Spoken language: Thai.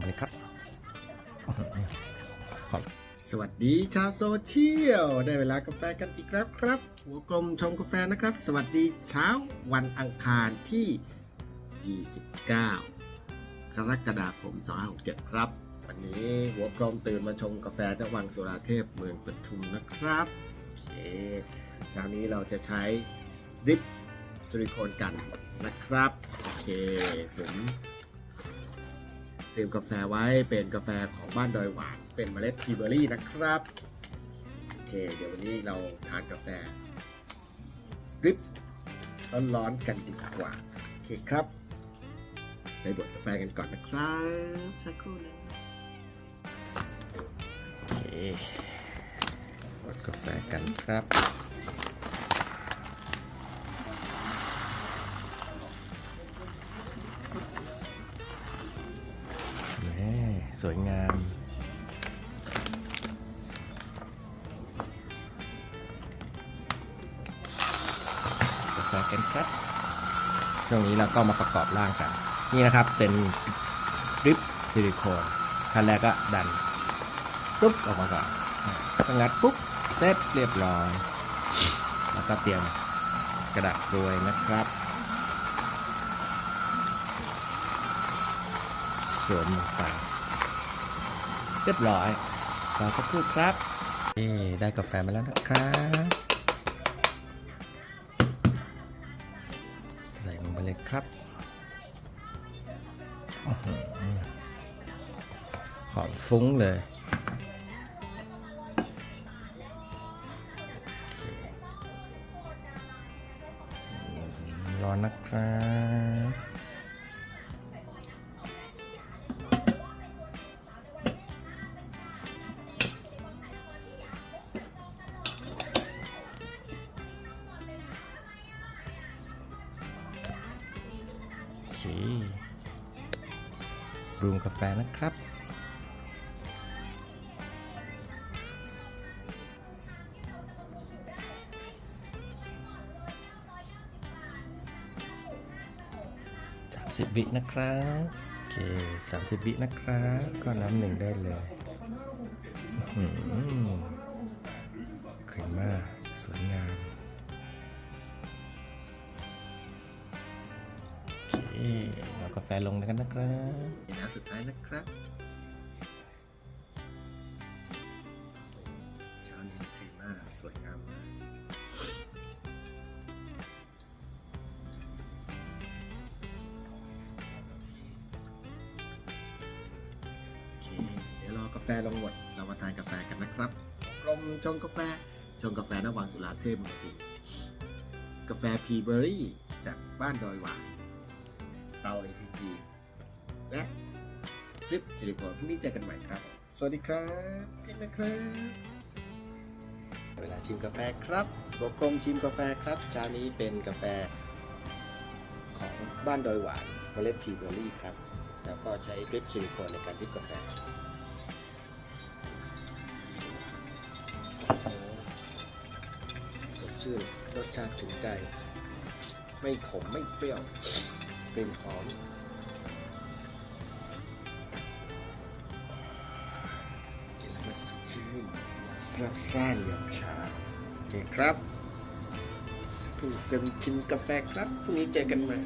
มาเลยครับสวัสดีชาวโซเชียล ได้เวลากาแฟกันอีกแล้วครับ หัวกลมชมกาแฟนะครับ สวัสดีเช้าวันอังคารที่ 29 กรกฎาคม 2567 ครับ วันนี้หัวกลมตื่นมาชมกาแฟที่วังสุราเทพเมืองปทุมนะครับ โอเคเช้านี้เราจะใช้ดริปซิลิโคนกันนะครับ โอเคผม เตรียมกาแฟไว้เป็นกาแฟของบ้านดอยหวาน เป็นเมล็ดทีเบอรี่นะครับโอเคเดี๋ยววันนี้เราทานกาแฟดริปร้อนๆกันดีกว่าโอเคครับไปบดกาแฟกันก่อนนะครับสักครู่หนึงโอเคกดกาแฟกันครับ สวยงาม กาแฟกันครับช่วงนี้เราก็มาประกอบร่างกัน นี่นะครับเป็นริปซิลิโคนขั้นแรกก็ดันปุ๊บออกมาก่อนก็งัดปุ๊บเสร็จเรียบร้อย แล้วก็เตรียมกระดาษกรวยนะครับสวมลงไป เรียบร้อยรอสักครู่ครับเอ๊ได้กาแฟมาแล้วนะครับใส่ลงไปเลยครับหอหอมฟุ้งเลยร้อนนะครับ เคปรุงกาแฟนะครับ30วินะครับโอเค30วินะครับ ก็น้ำหนึ่งได้เลย เรากาแฟลงกันนะครับน้ำสุดท้ายนะครับเช้านี้ไทยมากสวยงามมากเดี๋ยวรอกาแฟลงหมดเรามาทานกาแฟกันนะครับกลมชงกาแฟชงกาแฟนวังสุราเทพมาทีกาแฟพีเบอรี่จากบ้านดอยหวาน เตา APG และทริปสิริพรพรุ่งนี้เจอกันใหม่ครับ สวัสดีครับเพียงนะครับ เวลาชิมกาแฟครับบวกกลมชิมกาแฟครับเช้านี้เป็นกาแฟของบ้านดอยหวานเมล็ดทีเบอรี่ครับ แล้วก็ใช้ดริปซิลิโคนในการดริปกาแฟสดชื่นรสชาติถึงใจ ไม่ขมไม่เปรี้ยว กลิ่นหอมกินแล้วมันสดชื่นซาบซ่านยามเช้าโอเคครับถูกกันชิมกาแฟครับพรุ่งนี้เจอกันใหม่